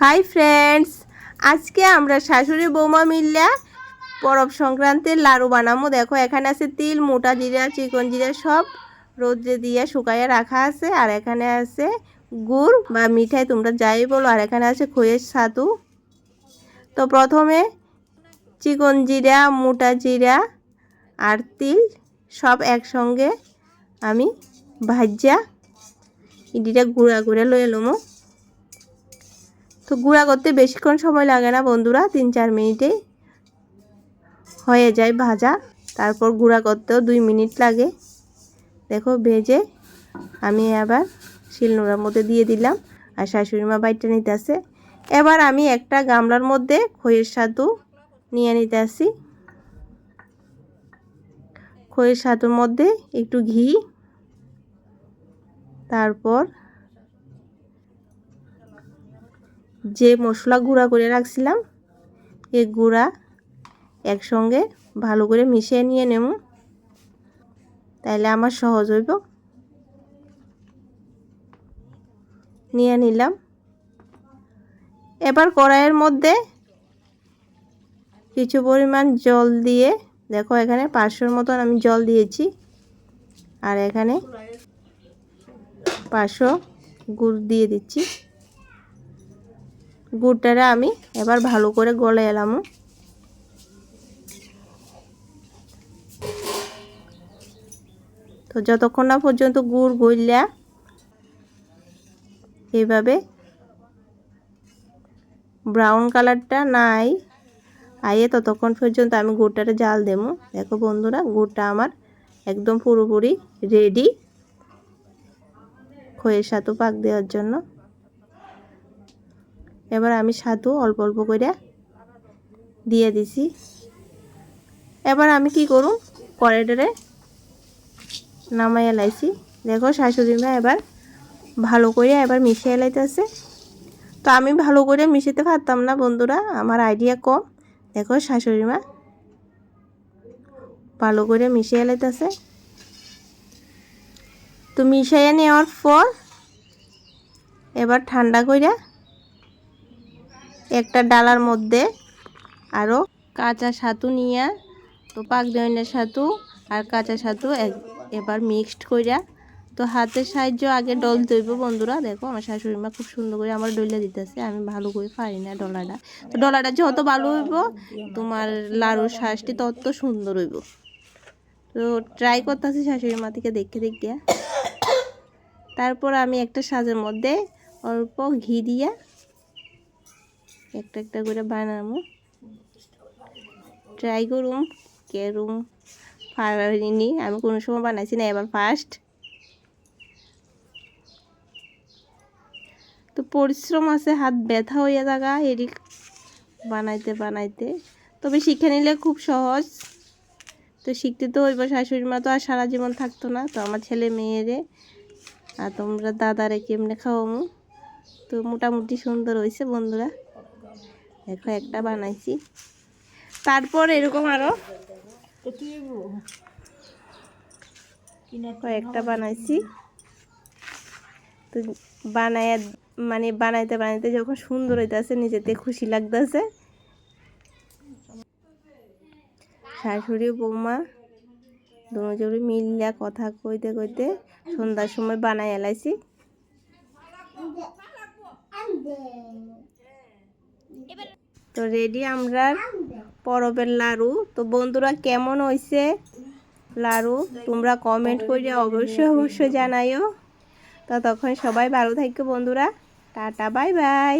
Hi friends আজকে আমরা শাশুড়ি বৌমা মিল্লা পরব সংক্রান্তির লাড়ু বানাবো দেখো, এখানে আছে তিল, মোটা জিরা, চিকন জিরা সব রোদ্রে দিয়ে শুকাইয়া রাখা আছে। আর এখানে আছে গুড় বা মিঠাই, তোমরা যাই বলো। আর এখানে আছে খইয়ের ছাতু তো প্রথমে চিকন জিরা, মোটা জিরা আর তিল সব একসঙ্গে আমি ভাজ্যা ইডিটা গুঁড়া করে লয়ে এলোমো তো গুঁড়া করতে বেশিক্ষণ সময় লাগে না বন্ধুরা, তিন চার মিনিটে হয়ে যায় ভাজা। তারপর গুঁড়া করতেও দুই মিনিট লাগে। দেখো ভেজে আমি আবার শিলনোড়ার মধ্যে দিয়ে দিলাম আর শাশুড়ি মা বাইটটা নিতে আসে। এবার আমি একটা গামলার মধ্যে খইয়ের সাতু নিয়ে নিতে আসি। খইয়ের সাতুর মধ্যে একটু ঘি, তারপর যে মশলা গুঁড়া করে রাখছিলাম এই গুঁড়া একসঙ্গে ভালো করে মিশিয়ে নিয়ে নেব। তাইলে আমার সহজ হইব। নিয়ে নিলাম। এবার কড়াইয়ের মধ্যে কিছু পরিমাণ জল দিয়ে, দেখো এখানে পাঁচশোর মতন আমি জল দিয়েছি। আর এখানে পাঁচশো গুড় দিয়ে দিচ্ছি। গুড়টারে আমি এবার ভালো করে গলে এলাম। তো যতক্ষণ না পর্যন্ত গুড় গইলা এইভাবে ব্রাউন কালারটা নাই, আইয়ে ততক্ষণ পর্যন্ত আমি গুড়টারে জাল দেবো। দেখো বন্ধুরা, গুড়টা আমার একদম পুরোপুরি রেডি খয়ের সাথে পাক দেওয়ার জন্য। এবার আমি সাধু অল্প অল্প করে দিয়ে দিছি। এবার আমি কি করুম? কড়াইটারে নামাইয়া লাইছি। দেখো শাশুড়ি মা এবার ভালো করে এবার মিশিয়ে লাইতেছে। তো আমি ভালো করে মিশিতে পারতাম না বন্ধুরা, আমার আইডিয়া কম। দেখো শাশুড়ি মা ভালো করে মিশিয়ে লাইতেছে। তো মিশাইয়া নেওয়ার পর এবার ঠান্ডা কইরা একটা ডালার মধ্যে আরও কাঁচা ছাতু নিয়ে, তো পাক দইনের ছাতু আর কাঁচা ছাতু এবার মিক্সড কইরা, তো হাতের সাহায্য আগে ডল দইব বন্ধুরা। দেখো আমার শাশুড়ি মা খুব সুন্দর করে আমার ডইলা দিতেছে, আমি ভালো করে পারি না ডলাটা। তো ডলাটা যত ভালো হইব, তোমার লাড়ুর শ্বাসটি তত সুন্দর হইব। তো ট্রাই করতেছি শাশুড়ি মা থেকে দেখে দেখে তারপর আমি একটা সাজের মধ্যে অল্প ঘি দিয়া একটা একটা করে বানাবো। ট্রাই করুম, কেরুম পারিনি আমি কোনো সময় বানাইছি না, এবার ফার্স্ট তো পরিশ্রম আছে, হাত ব্যথা হইয়া থাকা এটি বানাইতে বানাইতে। তবে শিখে নিলে খুব সহজ। তো শিখতে তো হইব শাশুড়ি মা তো আর সারা জীবন থাকতো না, তো আমার ছেলে মেয়েরে আর তোমরা দাদারে কেমনে খাওয়ামো? তো মোটামুটি সুন্দর হয়েছে বন্ধুরা। দেখো, একটা বানাইছি। তারপর এরকম আরও কয়েকটা বানাইছি। তো বানায় মানে বানাইতে বানাইতে যখন সুন্দর হইতেছে, নিজেতে খুশি লাগতেছে। শাশুড়ি, বৌমা দুজনে মিলিয়া কথা কইতে কইতে সন্ধ্যার সময় বানাই এলাইছি তো রেডি আমরা পরবের লাড়ু। তো বন্ধুরা কেমন হয়েছে লাড়ু? তোমরা কমেন্ট করে অবশ্যই অবশ্যই জানাইও। তো তখন সবাই ভালো থাকবে বন্ধুরা। Tata bye bye